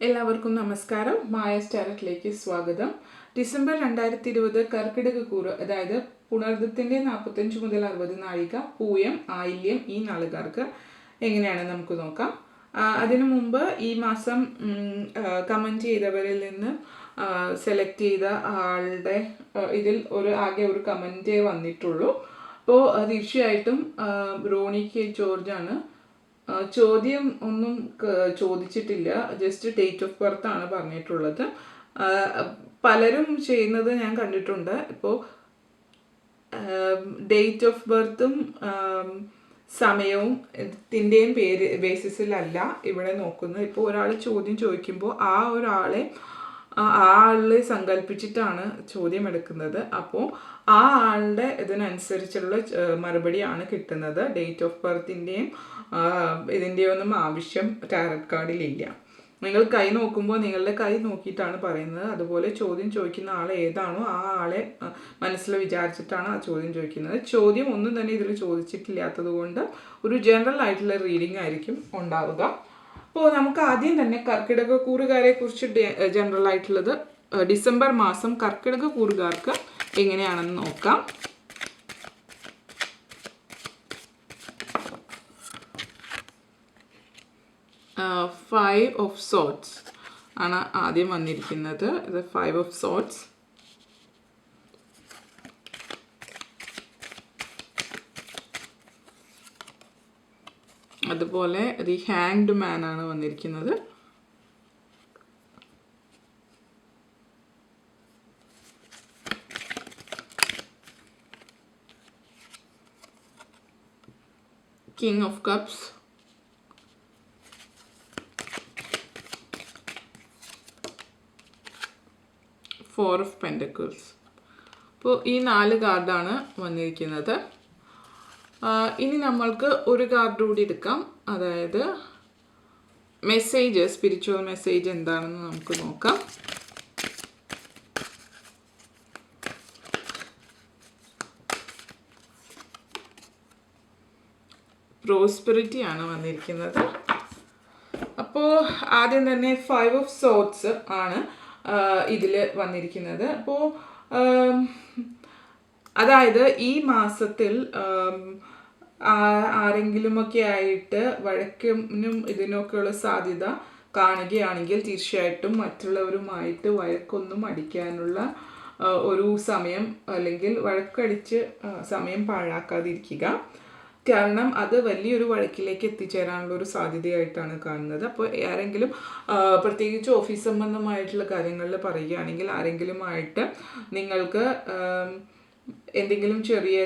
എല്ലാവർക്കും നമസ്കാരം. മായ സ്റ്റാരറ്റിലേക്ക് സ്വാഗതം. ഡിസംബർ രണ്ടായിരത്തി ഇരുപത് കർക്കിടക കൂറ് അതായത് പുണർദത്തിന്റെ നാൽപ്പത്തഞ്ച് മുതൽ അറുപത് നാഴിക പൂയം ആയില്യം ഈ നാളുകാർക്ക് എങ്ങനെയാണ് നമുക്ക് നോക്കാം. അതിനു മുമ്പ് ഈ മാസം കമന്റ് ചെയ്തവരിൽ നിന്ന് സെലക്ട് ചെയ്ത ആളുടെ ഇതിൽ ഒരു ആകെ ഒരു കമന്റേ വന്നിട്ടുള്ളൂ. അപ്പോൾ തീർച്ചയായിട്ടും റോണി കെ ജോർജാണ് ആ, ചോദ്യം ഒന്നും ചോദിച്ചിട്ടില്ല. ജസ്റ്റ് ഡേറ്റ് ഓഫ് ബർത്ത് ആണ് പറഞ്ഞിട്ടുള്ളത്. പലരും ചെയ്യുന്നത് ഞാൻ കണ്ടിട്ടുണ്ട്. ഇപ്പോൾ ഡേറ്റ് ഓഫ് ബർത്തും സമയവും ത്തിന്റെയും പേര് ബേസിസിലല്ല ഇവിടെ നോക്കുന്നത്. ഇപ്പോൾ ഒരാൾ ചോദ്യം ചോദിക്കുമ്പോൾ ആ ഒരാളെ ആ ആളെ സങ്കല്പിച്ചിട്ടാണ് ചോദ്യം എടുക്കുന്നത്. അപ്പോൾ ആ ആളുടെ ഇതിനനുസരിച്ചുള്ള മറുപടിയാണ് കിട്ടുന്നത്. ഡേറ്റ് ഓഫ് ബർത്തിന്റെയും ഇതിന്റെയും ഒന്നും ആവശ്യം ടാരറ്റ് കാർഡിലില്ല നിങ്ങൾ കൈ നോക്കുമ്പോൾ നിങ്ങളുടെ കൈ നോക്കിയിട്ടാണ് പറയുന്നത്. അതുപോലെ ചോദ്യം ചോദിക്കുന്ന ആൾ ഏതാണോ ആ ആളെ മനസ്സിൽ വിചാരിച്ചിട്ടാണ് ആ ചോദ്യം ചോദിക്കുന്നത്. ചോദ്യം ഒന്നും തന്നെ ഇതിൽ ചോദിച്ചിട്ടില്ലാത്തത് കൊണ്ട് ഒരു ജനറൽ ആയിട്ടുള്ള റീഡിംഗ് ആയിരിക്കും ഉണ്ടാവുക. അപ്പോൾ നമുക്ക് ആദ്യം തന്നെ കർക്കിടക കൂറുകാരെ കുറിച്ച് ജനറൽ ആയിട്ടുള്ളത് ഡിസംബർ മാസം കർക്കിടക കൂറുകാർക്ക് എങ്ങനെയാണെന്ന് നോക്കാം. ഫൈവ് ഓഫ് സോട്ട്സ് ആണ് ആദ്യം വന്നിരിക്കുന്നത്. ഇത് ഫൈവ് ഓഫ് സോട്ട്സ് അതുപോലെ ദി ഹാങ്ഡ് മാൻ ആണ് വന്നിരിക്കുന്നത്. King of cups four of pentacles അപ്പോൾ ഈ നാല് കാർഡാണ് വന്നിരിക്കുന്നത്. ഇനി നമ്മൾക്ക് ഒരു കാർഡ് കൂടി എടുക്കാം. അതായത് മെസ്സേജ് സ്പിരിച്വൽ മെസ്സേജ് എന്താണെന്ന് നമുക്ക് നോക്കാം. പ്രോസ്പെറിറ്റി ആണ് വന്നിരിക്കുന്നത്. അപ്പോൾ ആദ്യം തന്നെ ഫൈവ് ഓഫ് സോട്ട്സ് ആണ്. ഇതിൽ വന്നിരിക്കുന്നത്. അപ്പോൾ അതായത് ഈ മാസത്തിൽ ആരെങ്കിലുമൊക്കെ ആയിട്ട് വഴക്കിനും ഇതിനൊക്കെയുള്ള സാധ്യത കാണുകയാണെങ്കിൽ തീർച്ചയായിട്ടും മറ്റുള്ളവരുമായിട്ട് വഴക്കൊന്നും അടിക്കാനുള്ള ഒരു സമയം അല്ലെങ്കിൽ വഴക്കടിച്ച് സമയം പാഴാക്കാതിരിക്കുക. കാരണം അത് വലിയൊരു വഴക്കിലേക്ക് എത്തിച്ചേരാനുള്ള ഒരു സാധ്യതയായിട്ടാണ് കാണുന്നത്. അപ്പോൾ ആരെങ്കിലും പ്രത്യേകിച്ച് ഓഫീസ് സംബന്ധമായിട്ടുള്ള കാര്യങ്ങളിൽ പറയുകയാണെങ്കിൽ ആരെങ്കിലും ആയിട്ട് നിങ്ങൾക്ക് എന്തെങ്കിലും ചെറിയ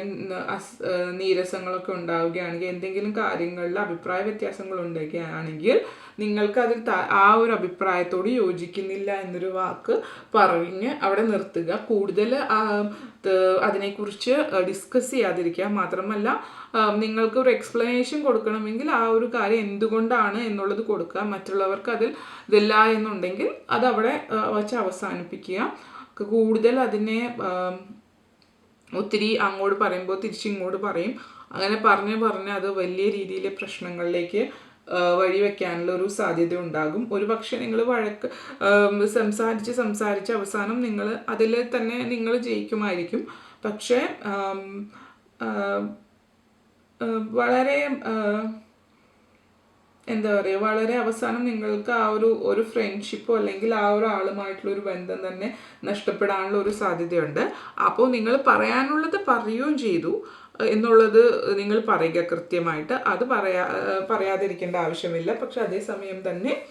നീരസങ്ങളൊക്കെ ഉണ്ടാവുകയാണെങ്കിൽ എന്തെങ്കിലും കാര്യങ്ങളിൽ അഭിപ്രായ വ്യത്യാസങ്ങൾ ഉണ്ടാക്കുകയാണെങ്കിൽ നിങ്ങൾക്ക് അതിൽ ആ ഒരു അഭിപ്രായത്തോട് യോജിക്കുന്നില്ല എന്നൊരു വാക്ക് പറഞ്ഞ് അവിടെ നിർത്തുക. കൂടുതൽ അതിനെക്കുറിച്ച് ഡിസ്കസ് ചെയ്യാതിരിക്കുക. മാത്രമല്ല നിങ്ങൾക്ക് ഒരു എക്സ്പ്ലനേഷൻ കൊടുക്കണമെങ്കിൽ ആ ഒരു കാര്യം എന്തുകൊണ്ടാണ് എന്നുള്ളത് കൊടുക്കുക. മറ്റുള്ളവർക്ക് അതിൽ ഇതില്ല എന്നുണ്ടെങ്കിൽ അത് അവിടെ വച്ച് അവസാനിപ്പിക്കുക. കൂടുതൽ അതിനെ ഒത്തിരി അങ്ങോട്ട് പറയുമ്പോൾ തിരിച്ചിങ്ങോട്ട് പറയും. അങ്ങനെ പറഞ്ഞ് പറഞ്ഞ് അത് വലിയ രീതിയിലെ പ്രശ്നങ്ങളിലേക്ക് വഴി വഴിവെക്കാനുള്ള ഒരു സാധ്യത ഉണ്ടാകും. ഒരു പക്ഷേ നിങ്ങൾ വഴക്ക് സംസാരിച്ച് സംസാരിച്ച് അവസാനം നിങ്ങൾ അതിൽ തന്നെ നിങ്ങൾ ജയിക്കുമായിരിക്കും. പക്ഷേ വളരെ എന്താ പറയുക വളരെ അവസാനം നിങ്ങൾക്ക് ആ ഒരു ഒരു ഫ്രണ്ട്ഷിപ്പോ അല്ലെങ്കിൽ ആ ഒരു ആളുമായിട്ടുള്ള ഒരു ബന്ധം തന്നെ നഷ്ടപ്പെടാനുള്ള ഒരു സാധ്യതയുണ്ട്. അപ്പോൾ നിങ്ങൾ പറയാനുള്ളത് പറയുകയും ചെയ്തു എന്നുള്ളത് നിങ്ങൾ പറയുക കൃത്യമായിട്ട്. അത് പറയാ പറയാതിരിക്കേണ്ട ആവശ്യമില്ല. പക്ഷെ അതേസമയം തന്നെ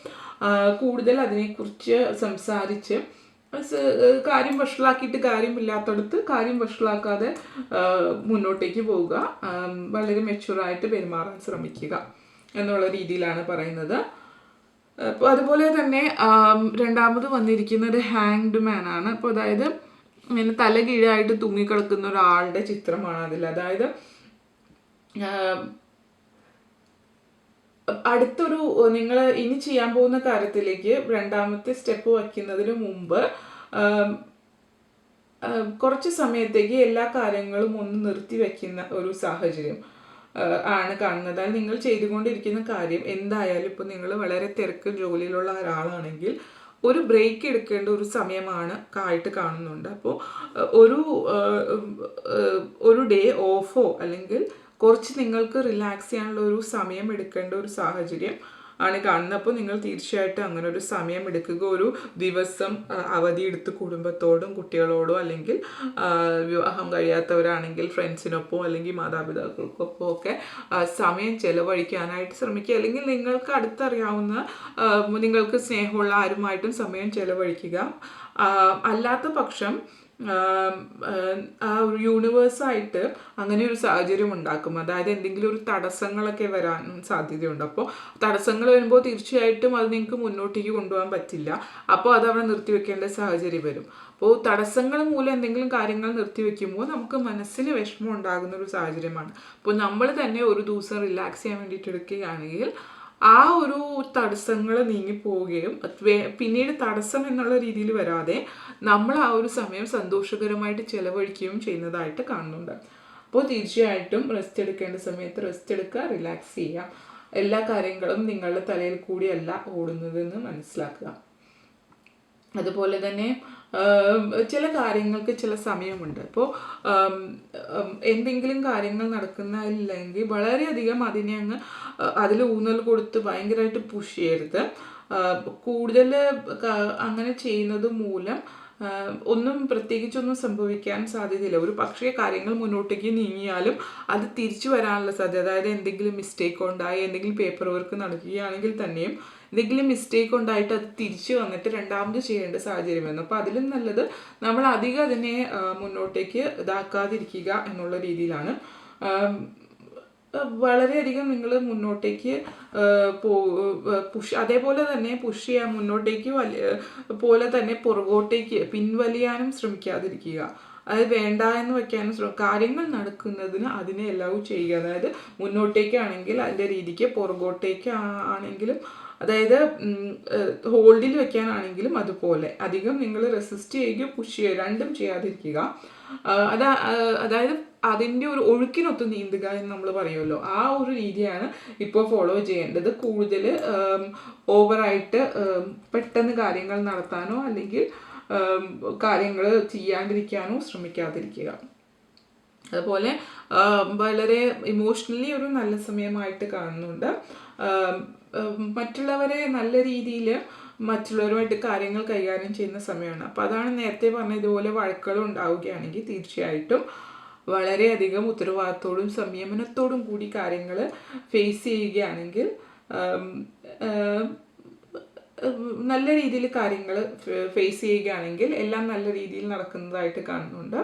കൂടുതൽ അതിനെക്കുറിച്ച് സംസാരിച്ച് കാര്യം വഷളാക്കിയിട്ട് കാര്യമില്ലാത്തടത്ത് കാര്യം വഷളാക്കാതെ മുന്നോട്ടേക്ക് പോവുക. വളരെ മെച്ചുറായിട്ട് പെരുമാറാൻ ശ്രമിക്കുക എന്നുള്ള രീതിയിലാണ് പറയുന്നത്. അപ്പോൾ അതുപോലെ തന്നെ രണ്ടാമത് വന്നിരിക്കുന്നത് ഹാങ്ഡ് മാൻ ആണ്. അപ്പോൾ അതായത് ഇങ്ങനെ തല കീഴായിട്ട് തൂങ്ങിക്കിടക്കുന്ന ഒരാളുടെ ചിത്രമാണ് അതിൽ. അതായത് അടുത്തൊരു നിങ്ങൾ ഇനി ചെയ്യാൻ പോകുന്ന കാര്യത്തിലേക്ക് രണ്ടാമത്തെ സ്റ്റെപ്പ് വയ്ക്കുന്നതിന് മുമ്പ് കുറച്ച് സമയത്തേക്ക് എല്ലാ കാര്യങ്ങളും ഒന്ന് നിർത്തി വയ്ക്കുന്ന ഒരു സാഹചര്യം ആണ് കാണുന്നത്. അതായത് നിങ്ങൾ ചെയ്തുകൊണ്ടിരിക്കുന്ന കാര്യം എന്തായാലും ഇപ്പോൾ നിങ്ങൾ വളരെ തിരക്ക് ജോലിയിലുള്ള ഒരാളാണെങ്കിൽ ഒരു ബ്രേക്ക് എടുക്കേണ്ട ഒരു സമയമാണ് ആയിട്ട് കാണുന്നുണ്ട്. അപ്പോൾ ഒരു ഒരു ഡേ ഓഫോ അല്ലെങ്കിൽ കുറച്ച് നിങ്ങൾക്ക് റിലാക്സ് ചെയ്യാനുള്ള ഒരു സമയം എടുക്കേണ്ട ഒരു സാഹചര്യം ആണ് കാണുന്നപ്പോൾ നിങ്ങൾ തീർച്ചയായിട്ടും അങ്ങനെ ഒരു സമയം എടുക്കുക. ഒരു ദിവസം അവധി എടുത്ത് കുടുംബത്തോടും കുട്ടികളോടും അല്ലെങ്കിൽ വിവാഹം കഴിയാത്തവരാണെങ്കിൽ ഫ്രണ്ട്സിനൊപ്പം അല്ലെങ്കിൽ മാതാപിതാക്കൾക്കൊപ്പം ഒക്കെ സമയം ചെലവഴിക്കാനായിട്ട് ശ്രമിക്കുക. അല്ലെങ്കിൽ നിങ്ങൾക്ക് അടുത്തറിയാവുന്ന നിങ്ങൾക്ക് സ്നേഹമുള്ള ആരുമായിട്ടും സമയം ചെലവഴിക്കുക. അല്ലാത്ത പക്ഷം ആം, ഒരു യൂണിവേഴ്സായിട്ട് അങ്ങനെ ഒരു സാഹചര്യം ഉണ്ടാക്കും. അതായത് എന്തെങ്കിലും ഒരു തടസ്സങ്ങളൊക്കെ വരാൻ സാധ്യതയുണ്ട്. അപ്പോൾ തടസ്സങ്ങൾ വരുമ്പോൾ തീർച്ചയായിട്ടും അത് നിങ്ങൾക്ക് മുന്നോട്ടേക്ക് കൊണ്ടുപോകാൻ പറ്റില്ല. അപ്പോൾ അത് അവിടെ നിർത്തിവെക്കേണ്ട സാഹചര്യം വരും. അപ്പോൾ തടസ്സങ്ങൾ മൂലം എന്തെങ്കിലും കാര്യങ്ങൾ നിർത്തിവെക്കുമ്പോൾ നമുക്ക് മനസ്സിന് വിഷമം ഉണ്ടാകുന്ന ഒരു സാഹചര്യമാണ്. അപ്പോൾ നമ്മൾ തന്നെ ഒരു ദിവസം റിലാക്സ് ചെയ്യാൻ വേണ്ടിയിട്ട് എടുക്കുകയാണെങ്കിൽ ആ ഒരു തടസ്സങ്ങൾ നീങ്ങിപ്പോവുകയും പിന്നീട് തടസ്സം എന്നുള്ള രീതിയിൽ വരാതെ നമ്മൾ ആ ഒരു സമയം സന്തോഷകരമായിട്ട് ചെലവഴിക്കുകയും ചെയ്യുന്നതായിട്ട് കാണുന്നുണ്ട്. അപ്പോൾ തീർച്ചയായിട്ടും റെസ്റ്റ് എടുക്കേണ്ട സമയത്ത് റെസ്റ്റ് എടുക്കുക റിലാക്സ് ചെയ്യുക. എല്ലാ കാര്യങ്ങളും നിങ്ങളുടെ തലയിൽ കൂടിയല്ല ഓടുന്നതെന്ന് മനസ്സിലാക്കുക. അതുപോലെ തന്നെ ചില കാര്യങ്ങൾക്ക് ചില സമയമുണ്ട്. അപ്പോൾ എന്തെങ്കിലും കാര്യങ്ങൾ നടക്കുന്നില്ലെങ്കിൽ വളരെയധികം അതിനെ അങ്ങ് അതിൽ ഊന്നൽ കൊടുത്ത് ഭയങ്കരമായിട്ട് പുഷ് ചെയ്യരുത്. കൂടുതൽ അങ്ങനെ ചെയ്യുന്നത് മൂലം ഒന്നും പ്രത്യേകിച്ചൊന്നും സംഭവിക്കാൻ സാധ്യതയില്ല. ഒരു പക്ഷേ കാര്യങ്ങൾ മുന്നോട്ടേക്ക് നീങ്ങിയാലും അത് തിരിച്ചു വരാനുള്ള സാധ്യത. അതായത് എന്തെങ്കിലും മിസ്റ്റേക്ക് ഉണ്ടായി എന്തെങ്കിലും പേപ്പർ വർക്ക് നടക്കുകയാണെങ്കിൽ തന്നെയും എന്തെങ്കിലും മിസ്റ്റേക്ക് ഉണ്ടായിട്ട് അത് തിരിച്ചു വന്നിട്ട് രണ്ടാമത് ചെയ്യേണ്ട സാഹചര്യം വരുന്നു അപ്പോൾ അതിലും നല്ലത് നമ്മൾ അധികം അതിനെ മുന്നോട്ടേക്ക് ഇതാക്കാതിരിക്കുക എന്നുള്ള രീതിയിലാണ്. വളരെയധികം നിങ്ങൾ മുന്നോട്ടേക്ക് പോ പുഷ് അതേപോലെ തന്നെ പുഷ് ചെയ്യാൻ മുന്നോട്ടേക്ക് വലിയ പോലെ തന്നെ പുറകോട്ടേക്ക് പിൻവലിയാനും ശ്രമിക്കാതിരിക്കുക. അത് വേണ്ട എന്ന് വെക്കാനും ശ്രമം കാര്യങ്ങൾ നടക്കുന്നതിന് അതിനെ എല്ലാവും ചെയ്യുക. അതായത് മുന്നോട്ടേക്കാണെങ്കിൽ അതിന്റെ രീതിക്ക് പുറകോട്ടേക്ക് ആണെങ്കിലും അതായത് ഹോൾഡിൽ വെക്കാനാണെങ്കിലും അതുപോലെ. അധികം നിങ്ങൾ റെസിസ്റ്റ് ചെയ്യുകയോ പുഷ് ചെയ്യുക രണ്ടും ചെയ്യാതിരിക്കുക. അതാ അതായത് അതിന്റെ ഒരു ഒഴുക്കിനൊത്ത് നീന്തുക എന്ന് നമ്മൾ പറയുമല്ലോ. ആ ഒരു രീതിയാണ് ഇപ്പോൾ ഫോളോ ചെയ്യേണ്ടത്. കൂടുതൽ ഓവറായിട്ട് പെട്ടെന്ന് കാര്യങ്ങൾ നടത്താനോ അല്ലെങ്കിൽ കാര്യങ്ങൾ ചെയ്യാണ്ടിരിക്കാനോ ശ്രമിക്കാതിരിക്കുക. അതുപോലെ വളരെ ഇമോഷണലി ഒരു നല്ല സമയമായിട്ട് കാണുന്നുണ്ട്. മറ്റുള്ളവരെ നല്ല രീതിയിൽ മറ്റുള്ളവരുമായിട്ട് കാര്യങ്ങൾ കൈകാര്യം ചെയ്യുന്ന സമയമാണ്. അപ്പോൾ അതാണ് നേരത്തെ പറഞ്ഞ ഇതുപോലെ വഴക്കുകൾ ഉണ്ടാവുകയാണെങ്കിൽ തീർച്ചയായിട്ടും വളരെയധികം ഉത്തരവാദിത്തോടും സംയമനത്തോടും കൂടി കാര്യങ്ങൾ ഫേസ് ചെയ്യുകയാണെങ്കിൽ നല്ല രീതിയിൽ കാര്യങ്ങൾ ഫേസ് ചെയ്യുകയാണെങ്കിൽ എല്ലാം നല്ല രീതിയിൽ നടക്കുന്നതായിട്ട് കാണുന്നുണ്ട്.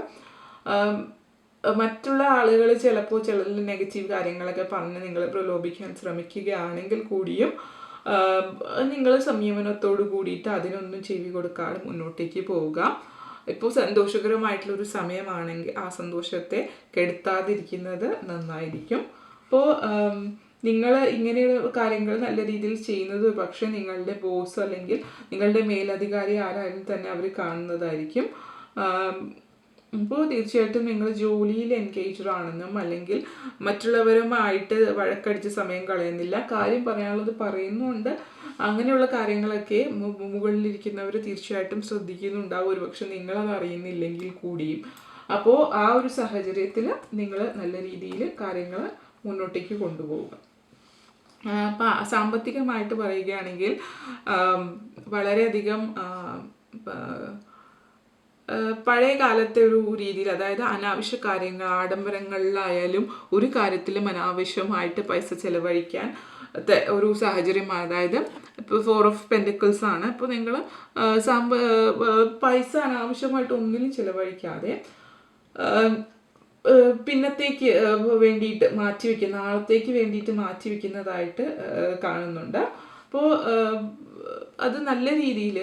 മറ്റുള്ള ആളുകൾ ചിലപ്പോൾ ചില നെഗറ്റീവ് കാര്യങ്ങളൊക്കെ പറഞ്ഞ് നിങ്ങളെ പ്രലോഭിക്കാൻ ശ്രമിക്കുകയാണെങ്കിൽ കൂടിയും നിങ്ങൾ സംയമനത്തോട് കൂടിയിട്ട് അതിനൊന്നും ചെവി കൊടുക്കാതെ മുന്നോട്ടേക്ക് പോവുക. ഇപ്പോൾ സന്തോഷകരമായിട്ടുള്ളൊരു സമയമാണെങ്കിൽ ആ സന്തോഷത്തെ കെടുത്താതിരിക്കുന്നത് നന്നായിരിക്കും. അപ്പോൾ നിങ്ങൾ ഇങ്ങനെയുള്ള കാര്യങ്ങൾ നല്ല രീതിയിൽ ചെയ്യുന്നത് പക്ഷേ നിങ്ങളുടെ ബോസ് അല്ലെങ്കിൽ നിങ്ങളുടെ മേലധികാരി ആരായാലും തന്നെ അവർ കാണുന്നതായിരിക്കും. അപ്പോൾ തീർച്ചയായിട്ടും നിങ്ങൾ ജോലിയിൽ എൻഗേജ്ഡ് ആണെന്നും അല്ലെങ്കിൽ മറ്റുള്ളവരുമായിട്ട് വഴക്കടിച്ച് സമയം കളയുന്നില്ല. കാര്യം പറയാനുള്ളത് പറയുന്നുണ്ട്. അങ്ങനെയുള്ള കാര്യങ്ങളൊക്കെ മുകളിലിരിക്കുന്നവർ തീർച്ചയായിട്ടും ശ്രദ്ധിക്കുന്നുണ്ടാവും. ഒരുപക്ഷെ നിങ്ങളത് അറിയുന്നില്ലെങ്കിൽ കൂടിയും. അപ്പോൾ ആ ഒരു സാഹചര്യത്തിൽ നിങ്ങൾ നല്ല രീതിയിൽ കാര്യങ്ങൾ മുന്നോട്ടേക്ക് കൊണ്ടുപോവുക. സാമ്പത്തികമായിട്ട് പറയുകയാണെങ്കിൽ വളരെയധികം പഴയ കാലത്തെ ഒരു രീതിയിൽ അതായത് അനാവശ്യ കാര്യങ്ങൾ ആഡംബരങ്ങളിലായാലും ഒരു കാര്യത്തിലും അനാവശ്യമായിട്ട് പൈസ ചെലവഴിക്കാൻ ഒരു സാഹചര്യം അതായത് ഇപ്പോൾ ഫോർ ഓഫ് പെൻഡിക്കിൾസ് ആണ്. അപ്പോൾ നിങ്ങൾ സാമ്പ പൈസ അനാവശ്യമായിട്ട് ഒന്നിനും ചിലവഴിക്കാതെ പിന്നത്തേക്ക് വേണ്ടിയിട്ട് മാറ്റി വെക്കുന്ന നാളത്തേക്ക് വേണ്ടിയിട്ട് മാറ്റി വെക്കുന്നതായിട്ട് കാണുന്നുണ്ട്. അപ്പോൾ അത് നല്ല രീതിയിൽ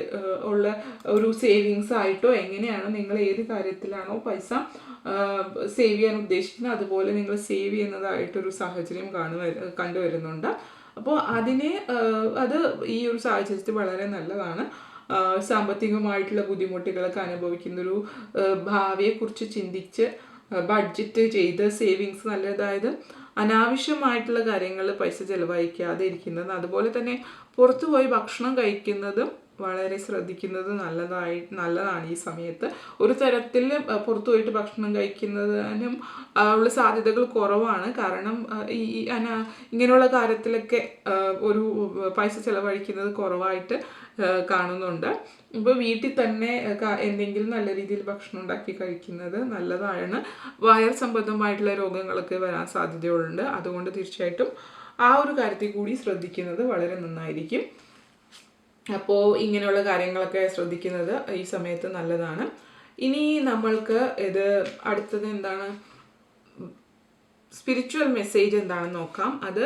ഉള്ള ഒരു സേവിങ്സ് ആയിട്ടോ എങ്ങനെയാണോ നിങ്ങൾ ഏത് കാര്യത്തിലാണോ പൈസ സേവ് ചെയ്യാൻ ഉദ്ദേശിക്കുന്നത് അതുപോലെ നിങ്ങൾ സേവ് ചെയ്യുന്നതായിട്ടൊരു സാഹചര്യം കാണുവ കണ്ടുവരുന്നുണ്ട്. അപ്പോൾ അതിനെ അത് ഈ ഒരു സാഹചര്യത്തിൽ വളരെ നല്ലതാണ്. സാമ്പത്തികമായിട്ടുള്ള ബുദ്ധിമുട്ടുകളൊക്കെ അനുഭവിക്കുന്നൊരു ഭാവിയെക്കുറിച്ച് ചിന്തിച്ച് ബഡ്ജറ്റ് ചെയ്ത് സേവിങ്സ് നല്ല അതായത് അനാവശ്യമായിട്ടുള്ള കാര്യങ്ങളിൽ പൈസ ചിലവഴിക്കാതെ ഇരിക്കുന്നതും അതുപോലെ തന്നെ പുറത്തു പോയി ഭക്ഷണം കഴിക്കുന്നതും വളരെ ശ്രദ്ധിക്കുന്നത് നല്ലതായി നല്ലതാണ് ഈ സമയത്ത്. ഒരു തരത്തിൽ പുറത്തു പോയിട്ട് ഭക്ഷണം കഴിക്കുന്നതിനും ഉള്ള സാധ്യതകൾ കുറവാണ്. കാരണം ഈ ഈ ഇങ്ങനെയുള്ള കാര്യത്തിലൊക്കെ ഒരു പൈസ ചിലവഴിക്കുന്നത് കുറവായിട്ട് കാണുന്നുണ്ട്. ഇപ്പോൾ വീട്ടിൽ തന്നെ എന്തെങ്കിലും നല്ല രീതിയിൽ ഭക്ഷണം ഉണ്ടാക്കി കഴിക്കുന്നത് നല്ലതാണ്. വയർ സംബന്ധമായിട്ടുള്ള രോഗങ്ങളൊക്കെ വരാൻ സാധ്യതയുണ്ട്. അതുകൊണ്ട് തീർച്ചയായിട്ടും ആ ഒരു കാര്യത്തിൽ കൂടി ശ്രദ്ധിക്കുന്നത് വളരെ നന്നായിരിക്കും. അപ്പോൾ ഇങ്ങനെയുള്ള കാര്യങ്ങളൊക്കെ ശ്രദ്ധിക്കുന്നത് ഈ സമയത്ത് നല്ലതാണ്. ഇനി നമ്മൾക്ക് ഇത് അടുത്തത് എന്താണ്? സ്പിരിച്വൽ മെസ്സേജ് എന്താണെന്ന് നോക്കാം. അത്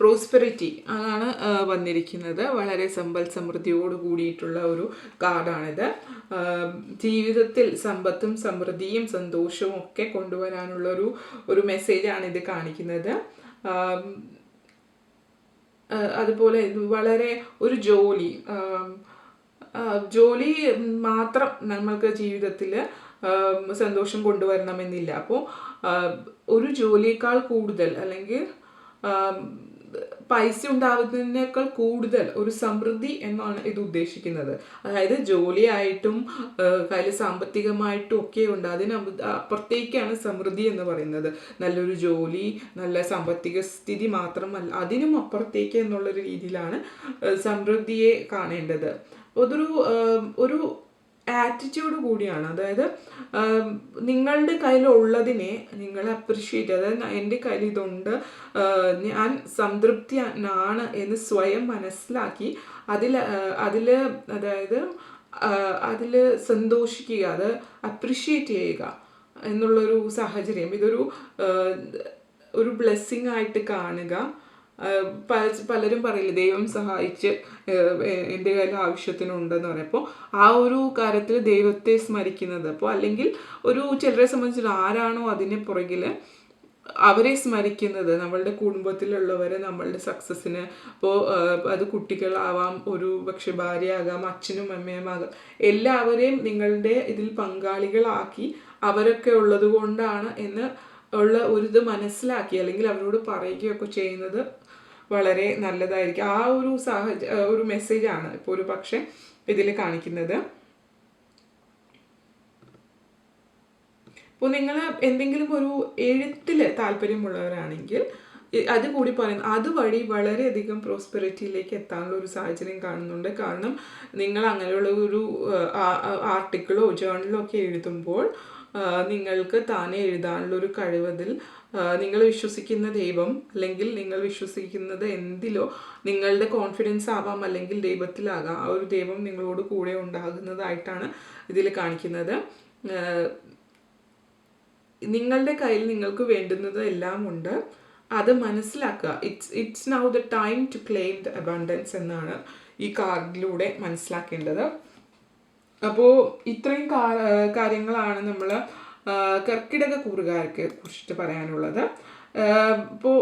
പ്രോസ്പെറിറ്റി അതാണ് വന്നിരിക്കുന്നത്. വളരെ സമ്പൽ സമൃദ്ധിയോട് കൂടിയിട്ടുള്ള ഒരു കാർഡാണിത്. ജീവിതത്തിൽ സമ്പത്തും സമൃദ്ധിയും സന്തോഷവും ഒക്കെ കൊണ്ടുവരാനുള്ള ഒരു ഒരു മെസ്സേജാണ് ഇത് കാണിക്കുന്നത്. അതുപോലെ വളരെ ഒരു ജോലി. ജോലി മാത്രം നമ്മൾക്ക് ജീവിതത്തിൽ സന്തോഷം കൊണ്ടുവരണമെന്നില്ല. അപ്പോൾ ഒരു ജോലിയേക്കാൾ കൂടുതൽ അല്ലെങ്കിൽ പൈസ ഉണ്ടാവുന്നതിനേക്കാൾ കൂടുതൽ ഒരു സമൃദ്ധി എന്നാണ് ഇത് ഉദ്ദേശിക്കുന്നത്. അതായത് ജോലിയായിട്ടും കയ്യിൽ സാമ്പത്തികമായിട്ടും ഒക്കെ ഉണ്ട്. അതിന് അപ്പുറത്തേക്കാണ് സമൃദ്ധി എന്ന് പറയുന്നത്. നല്ലൊരു ജോലി നല്ല സാമ്പത്തിക സ്ഥിതി മാത്രമല്ല അതിനും അപ്പുറത്തേക്ക് എന്നുള്ളൊരു രീതിയിലാണ് സമൃദ്ധിയെ കാണേണ്ടത്. അതൊരു ഒരു ആറ്റിറ്റ്യൂഡ് കൂടിയാണ്. അതായത് നിങ്ങളുടെ കയ്യിലുള്ളതിനെ നിങ്ങൾ അപ്രിഷ്യേറ്റ് അതായത് എന്റെ കയ്യിൽ ഇതുണ്ട്. ഞാൻ സംതൃപ്തിയാണ് എന്ന് സ്വയം മനസ്സിലാക്കി അതിൽ അതിൽ അതായത് അതിൽ സന്തോഷിക്കുക. അത് അപ്രിഷ്യേറ്റ് ചെയ്യുക എന്നുള്ളൊരു സാഹചര്യം. ഇതൊരു ഒരു ബ്ലെസ്സിങ് ആയിട്ട് കാണുക. പലരും പറയില്ല ദൈവം സഹായിച്ച് എന്റെ കയ്യിൽ ആവശ്യത്തിനുണ്ടെന്ന് പറയും. അപ്പോൾ ആ ഒരു കാര്യത്തിൽ ദൈവത്തെ സ്മരിക്കുന്നത് അപ്പോൾ അല്ലെങ്കിൽ ഒരു ചിലരെ സംബന്ധിച്ചിട്ട് ആരാണോ അതിന് പുറകിൽ അവരെ സ്മരിക്കുന്നത് നമ്മളുടെ കുടുംബത്തിലുള്ളവരെ നമ്മളുടെ സക്സസ്സിന് ഇപ്പോൾ അത് കുട്ടികളാവാം ഒരു പക്ഷെ ഭാര്യയാകാം അച്ഛനും അമ്മയും ആകാം എല്ലാവരെയും നിങ്ങളുടെ ഇതിൽ പങ്കാളികളാക്കി അവരൊക്കെ ഉള്ളത് കൊണ്ടാണ് എന്ന് ഉള്ള ഒരു ഇത് മനസ്സിലാക്കി അല്ലെങ്കിൽ അവരോട് പറയുകയൊക്കെ ചെയ്യുന്നത് വളരെ നല്ലതായിരിക്കും. ആ ഒരു സാഹച ഒരു മെസ്സേജാണ് ഇപ്പോൾ ഒരു പക്ഷെ ഇതിൽ കാണിക്കുന്നത്. അപ്പോൾ നിങ്ങൾ എന്തെങ്കിലും ഒരു എഴുത്തിൽ താല്പര്യമുള്ളവരാണെങ്കിൽ അത് കൂടി പറയുന്നു അതുവഴി വളരെയധികം പ്രോസ്പെറിറ്റിയിലേക്ക് എത്താനുള്ള ഒരു സാഹചര്യം കാണുന്നുണ്ട്. കാരണം നിങ്ങൾ അങ്ങനെയുള്ള ഒരു ആർട്ടിക്കിളോ ജേർണലോ ഒക്കെ എഴുതുമ്പോൾ നിങ്ങൾക്ക് താനെ എഴുതാനുള്ള ഒരു കഴിവതിൽ നിങ്ങൾ വിശ്വസിക്കുന്ന ദൈവം അല്ലെങ്കിൽ നിങ്ങൾ വിശ്വസിക്കുന്നത് എന്തിലോ നിങ്ങളുടെ കോൺഫിഡൻസ് ആവാം അല്ലെങ്കിൽ ദൈവത്തിലാകാം. ആ ഒരു ദൈവം നിങ്ങളോട് കൂടെ ഉണ്ടാകുന്നതായിട്ടാണ് ഇതിൽ കാണിക്കുന്നത്. നിങ്ങളുടെ കയ്യിൽ നിങ്ങൾക്ക് വേണ്ടുന്നത് എല്ലാം ഉണ്ട്. അത് മനസ്സിലാക്കുക. It's it's now the time to claim the abundance എന്നാണ് ഈ കാർഡിലൂടെ മനസ്സിലാക്കേണ്ടത്. അപ്പോൾ ഇത്രയും കാര്യങ്ങളാണ് നമ്മൾ കർക്കിടക കൂറുകാർക്ക് കുറിച്ചിട്ട് പറയാനുള്ളത്. അപ്പോൾ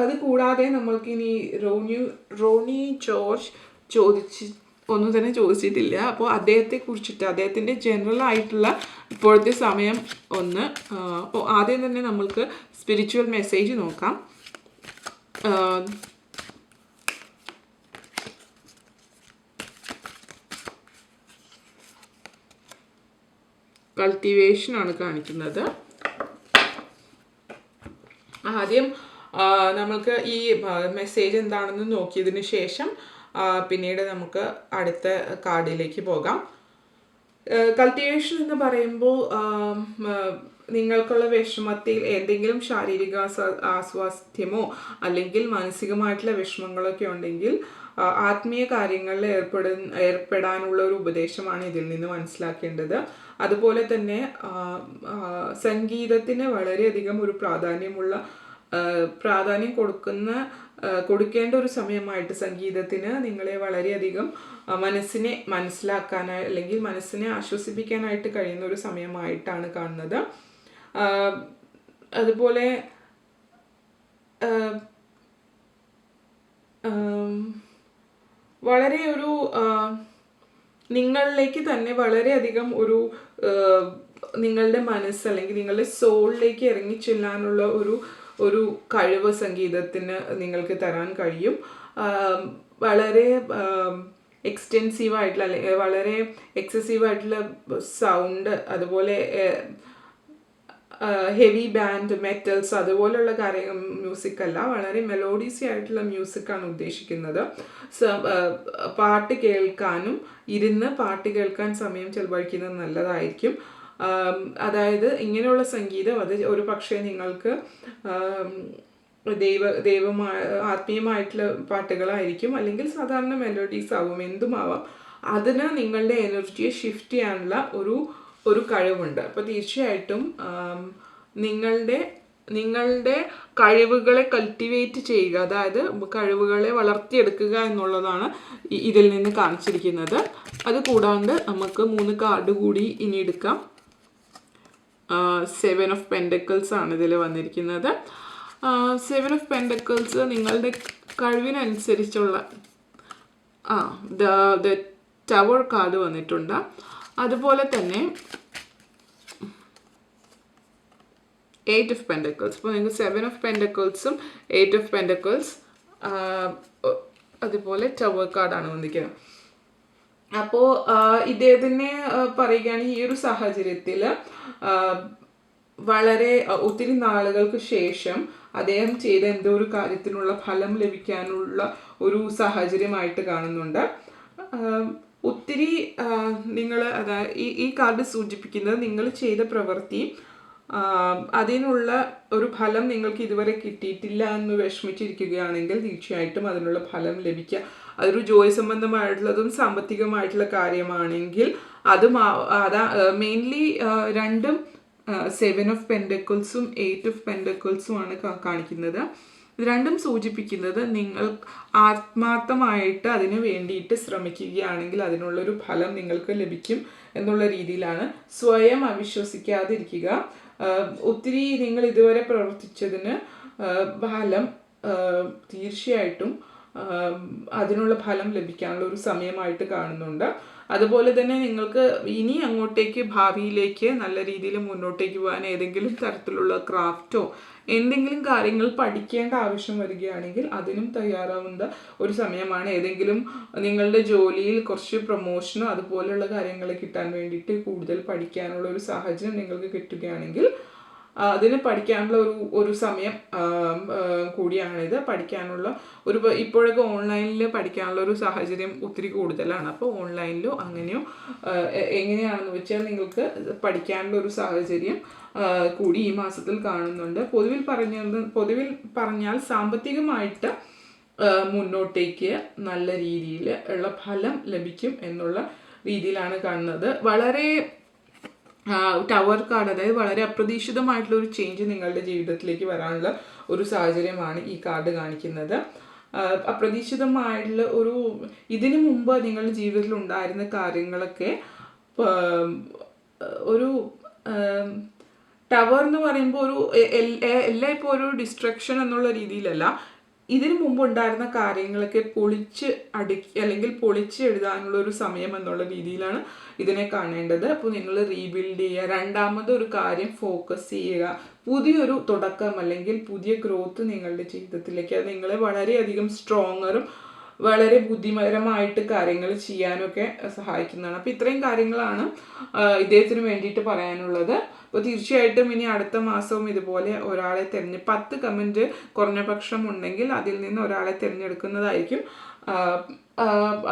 അത് കൂടാതെ നമ്മൾക്ക് ഇനി റോണി റോണി ജോർജ് ചോദിച്ച് ഒന്നും തന്നെ ചോദിച്ചിട്ടില്ല. അപ്പോൾ അദ്ദേഹത്തെ കുറിച്ചിട്ട് അദ്ദേഹത്തിന്റെ ജനറൽ ആയിട്ടുള്ള ഇപ്പോഴത്തെ സമയം ഒന്ന് ആദ്യം തന്നെ നമ്മൾക്ക് സ്പിരിച്വൽ മെസ്സേജ് നോക്കാം. ആണ് കാണിക്കുന്നത്. ആദ്യം നമ്മൾക്ക് ഈ മെസ്സേജ് എന്താണെന്ന് നോക്കിയതിന് ശേഷം പിന്നീട് നമുക്ക് അടുത്ത കാർഡിലേക്ക് പോകാം. കൾട്ടിവേഷൻ എന്ന് പറയുമ്പോൾ നിങ്ങൾക്കുള്ള വിഷമത്തിൽ എന്തെങ്കിലും ശാരീരിക ആസ്വാസ്ഥ്യമോ അല്ലെങ്കിൽ മാനസികമായിട്ടുള്ള വിഷമങ്ങളൊക്കെ ഉണ്ടെങ്കിൽ ആത്മീയ കാര്യങ്ങളിൽ ഏർപ്പെടുന്ന ഏർപ്പെടാനുള്ള ഒരു ഉപദേശമാണ് ഇതിൽ നിന്ന് മനസ്സിലാക്കേണ്ടത്. അതുപോലെ തന്നെ സംഗീതത്തിന് വളരെയധികം ഒരു പ്രാധാന്യമുള്ള പ്രാധാന്യം കൊടുക്കുന്ന കൊടുക്കേണ്ട ഒരു സമയമായിട്ട് സംഗീതത്തിന് നിങ്ങളെ വളരെയധികം മനസ്സിനെ മനസ്സിലാക്കാനായി അല്ലെങ്കിൽ മനസ്സിനെ ആശ്വസിപ്പിക്കാനായിട്ട് കഴിയുന്ന ഒരു സമയമായിട്ടാണ് കാണുന്നത്. അതുപോലെ വളരെ ഒരു നിങ്ങളിലേക്ക് തന്നെ വളരെയധികം ഒരു നിങ്ങളുടെ മനസ്സ് അല്ലെങ്കിൽ നിങ്ങളുടെ സോളിലേക്ക് ഇറങ്ങി ചെല്ലാനുള്ള ഒരു ഒരു കഴിവ് സംഗീതത്തിന് നിങ്ങൾക്ക് തരാൻ കഴിയും. വളരെ എക്സ്റ്റെൻസീവായിട്ടുള്ള അല്ലെ വളരെ എക്സസീവായിട്ടുള്ള സൗണ്ട് അതുപോലെ ഹെവി ബാൻഡ് മെറ്റൽസ് അതുപോലുള്ള കാര്യങ്ങൾ മ്യൂസിക് അല്ല. വളരെ മെലോഡീസി ആയിട്ടുള്ള മ്യൂസിക്കാണ് ഉദ്ദേശിക്കുന്നത്. പാട്ട് കേൾക്കാനും ഇരുന്ന് പാട്ട് കേൾക്കാൻ സമയം ചെലവഴിക്കുന്നത് നല്ലതായിരിക്കും. അതായത് ഇങ്ങനെയുള്ള സംഗീതം അത് ഒരു പക്ഷേ നിങ്ങൾക്ക് ദൈവ ദൈവമായ ആത്മീയമായിട്ടുള്ള പാട്ടുകളായിരിക്കും. അല്ലെങ്കിൽ സാധാരണ മെലോഡീസ് ആവും എന്തുമാവാം. അതിന് നിങ്ങളുടെ എനർജിയെ ഷിഫ്റ്റ് ചെയ്യാനുള്ള ഒരു ഒരു കഴിവുണ്ട്. അപ്പോൾ തീർച്ചയായിട്ടും നിങ്ങളുടെ നിങ്ങളുടെ കഴിവുകളെ കൾട്ടിവേറ്റ് ചെയ്യുക അതായത് കഴിവുകളെ വളർത്തിയെടുക്കുക എന്നുള്ളതാണ് ഇതിൽ നിന്ന് കാണിച്ചിരിക്കുന്നത്. അത് കൂടാണ്ട് നമുക്ക് മൂന്ന് കാർഡ് കൂടി ഇനി എടുക്കാം. സെവൻ ഓഫ് പെൻഡക്കിൾസ് ആണ് ഇതിൽ വന്നിരിക്കുന്നത്. സെവൻ ഓഫ് പെൻഡക്കിൾസ് നിങ്ങളുടെ കഴിവിനനുസരിച്ചുള്ള ആ ദ ടവർ കാർഡ് വന്നിട്ടുണ്ട്. അതുപോലെ തന്നെ എയ്റ്റ് ഓഫ് പെൻഡക്കിൾസ് ഇപ്പോൾ നിങ്ങൾക്ക് സെവൻ ഓഫ് പെൻഡക്കിൾസും എയ്റ്റ് ഓഫ് പെൻഡക്കിൾസ് അതുപോലെ ടവർ കാർഡാണ് വന്നിരിക്കുന്നത്. അപ്പോൾ ഇദ്ദേഹത്തിനെ പറയുകയാണെങ്കിൽ ഈ ഒരു സാഹചര്യത്തിൽ വളരെ ഒത്തിരി നാളുകൾക്ക് ശേഷം അദ്ദേഹം ചെയ്ത എന്തോ ഒരു കാര്യത്തിനുള്ള ഫലം ലഭിക്കാനുള്ള ഒരു സാഹചര്യമായിട്ട് കാണുന്നുണ്ട്. ഒത്തിരി നിങ്ങൾ അതായത് ഈ ഈ കാർഡ് സൂചിപ്പിക്കുന്നത് നിങ്ങൾ ചെയ്ത പ്രവൃത്തി അതിനുള്ള ഒരു ഫലം നിങ്ങൾക്ക് ഇതുവരെ കിട്ടിയിട്ടില്ല എന്ന് വിഷമിച്ചിരിക്കുകയാണെങ്കിൽ തീർച്ചയായിട്ടും അതിനുള്ള ഫലം ലഭിക്കുക. അതൊരു ജോലി സംബന്ധമായിട്ടുള്ളതും സാമ്പത്തികമായിട്ടുള്ള കാര്യമാണെങ്കിൽ അത് അതാ മെയിൻലി രണ്ടും സെവൻ ഓഫ് പെൻഡക്കിൾസും എയ്റ്റ് ഓഫ് പെൻഡക്കിൾസും ആണ് കാണിക്കുന്നത്. ഇത് രണ്ടും സൂചിപ്പിക്കുന്നത് നിങ്ങൾ ആത്മാർത്ഥമായിട്ട് അതിന് വേണ്ടിയിട്ട് ശ്രമിക്കുകയാണെങ്കിൽ അതിനുള്ളൊരു ഫലം നിങ്ങൾക്ക് ലഭിക്കും എന്നുള്ള രീതിയിലാണ് സ്വയം അവിശ്വസിക്കാതിരിക്കുക. ഒത്തിരി നിങ്ങൾ ഇതുവരെ പ്രവർത്തിച്ചതിന് ഫലം തീർച്ചയായിട്ടും അതിനുള്ള ഫലം ലഭിക്കാനുള്ള ഒരു സമയമായിട്ട് കാണുന്നുണ്ട്. അതുപോലെ തന്നെ നിങ്ങൾക്ക് ഇനി അങ്ങോട്ടേക്ക് ഭാവിയിലേക്ക് നല്ല രീതിയിൽ മുന്നോട്ടേക്ക് പോകാൻ ഏതെങ്കിലും തരത്തിലുള്ള ക്രാഫ്റ്റോ എന്തെങ്കിലും കാര്യങ്ങൾ പഠിക്കേണ്ട ആവശ്യം വരികയാണെങ്കിൽ അതിനും തയ്യാറാവുന്ന ഒരു സമയമാണ്. ഏതെങ്കിലും നിങ്ങളുടെ ജോലിയിൽ കുറച്ച് പ്രൊമോഷനോ അതുപോലെയുള്ള കാര്യങ്ങൾ കിട്ടാൻ വേണ്ടിയിട്ട് കൂടുതൽ പഠിക്കാനുള്ള ഒരു സാഹചര്യം നിങ്ങൾക്ക് കിട്ടുകയാണെങ്കിൽ അതിന് പഠിക്കാനുള്ള ഒരു ഒരു സമയം കൂടിയാണിത് പഠിക്കാനുള്ള ഒരു ഇപ്പോഴൊക്കെ ഓൺലൈനിൽ പഠിക്കാനുള്ള ഒരു സാഹചര്യം ഒത്തിരി കൂടുതലാണ്. അപ്പോൾ ഓൺലൈനിലോ അങ്ങനെയോ എങ്ങനെയാണെന്ന് വെച്ചാൽ നിങ്ങൾക്ക് പഠിക്കാനുള്ള ഒരു സാഹചര്യം കൂടി ഈ മാസത്തിൽ കാണുന്നുണ്ട്. പൊതുവിൽ പറഞ്ഞത് പൊതുവിൽ പറഞ്ഞാൽ സാമ്പത്തികമായിട്ട് മുന്നോട്ടേക്ക് നല്ല രീതിയിൽ ഉള്ള ഫലം ലഭിക്കും എന്നുള്ള രീതിയിലാണ് കാണുന്നത്. വളരെ ടവർ കാർഡ് അതായത് വളരെ അപ്രതീക്ഷിതമായിട്ടുള്ള ഒരു ചേഞ്ച് നിങ്ങളുടെ ജീവിതത്തിലേക്ക് വരാനുള്ള ഒരു സാഹചര്യമാണ് ഈ കാർഡ് കാണിക്കുന്നത്. അപ്രതീക്ഷിതമായിട്ടുള്ള ഒരു ഇതിനു മുമ്പ് നിങ്ങളുടെ ജീവിതത്തിൽ ഉണ്ടായിരുന്ന കാര്യങ്ങളൊക്കെ ഒരു ടവർ എന്ന് പറയുമ്പോൾ ഒരു എല്ലാം ഇപ്പോൾ ഒരു ഡിസ്ട്രക്ഷൻ എന്നുള്ള രീതിയിലല്ല. ഇതിനു മുമ്പ് ഉണ്ടായിരുന്ന കാര്യങ്ങളൊക്കെ പൊളിച്ച് അടുക്കി അല്ലെങ്കിൽ പൊളിച്ച് എഴുതാനുള്ള ഒരു സമയം എന്നുള്ള രീതിയിലാണ് ഇതിനെ കാണേണ്ടത്. അപ്പോൾ നിങ്ങൾ റീബിൽഡ് ചെയ്യുക. രണ്ടാമത് ഒരു കാര്യം ഫോക്കസ് ചെയ്യുക. പുതിയൊരു തുടക്കം അല്ലെങ്കിൽ പുതിയ ഗ്രോത്ത് നിങ്ങളുടെ ജീവിതത്തിലേക്ക്. അത് നിങ്ങളെ വളരെയധികം സ്ട്രോങ്ങറും വളരെ ബുദ്ധിപരമായിട്ട് കാര്യങ്ങൾ ചെയ്യാനൊക്കെ സഹായിക്കുന്നതാണ്. അപ്പോൾ ഇത്രയും കാര്യങ്ങളാണ് ഇദ്ദേഹത്തിന് വേണ്ടിയിട്ട് പറയാനുള്ളത്. അപ്പോൾ തീർച്ചയായിട്ടും ഇനി അടുത്ത മാസവും ഇതുപോലെ ഒരാളെ തിരഞ്ഞ് പത്ത് കമന്റ് കുറഞ്ഞപക്ഷം ഉണ്ടെങ്കിൽ അതിൽ നിന്ന് ഒരാളെ തിരഞ്ഞെടുക്കുന്നതായിരിക്കും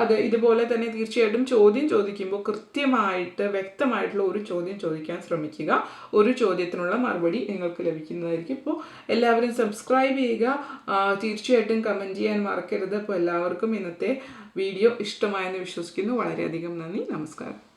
അത് ഇതുപോലെ തന്നെ തീർച്ചയായിട്ടും ചോദ്യം ചോദിക്കുമ്പോൾ കൃത്യമായിട്ട് വ്യക്തമായിട്ടുള്ള ഒരു ചോദ്യം ചോദിക്കാൻ ശ്രമിക്കുക. ഒരു ചോദ്യത്തിനുള്ള മറുപടി നിങ്ങൾക്ക് ലഭിക്കുന്നതായിരിക്കും. ഇപ്പോൾ എല്ലാവരും സബ്സ്ക്രൈബ് ചെയ്യുക. തീർച്ചയായിട്ടും കമന്റ് ചെയ്യാൻ മറക്കരുത്. അപ്പോൾ എല്ലാവർക്കും ഇന്നത്തെ വീഡിയോ ഇഷ്ടമായെന്ന് വിശ്വസിക്കുന്നു. വളരെയധികം നന്ദി. നമസ്കാരം.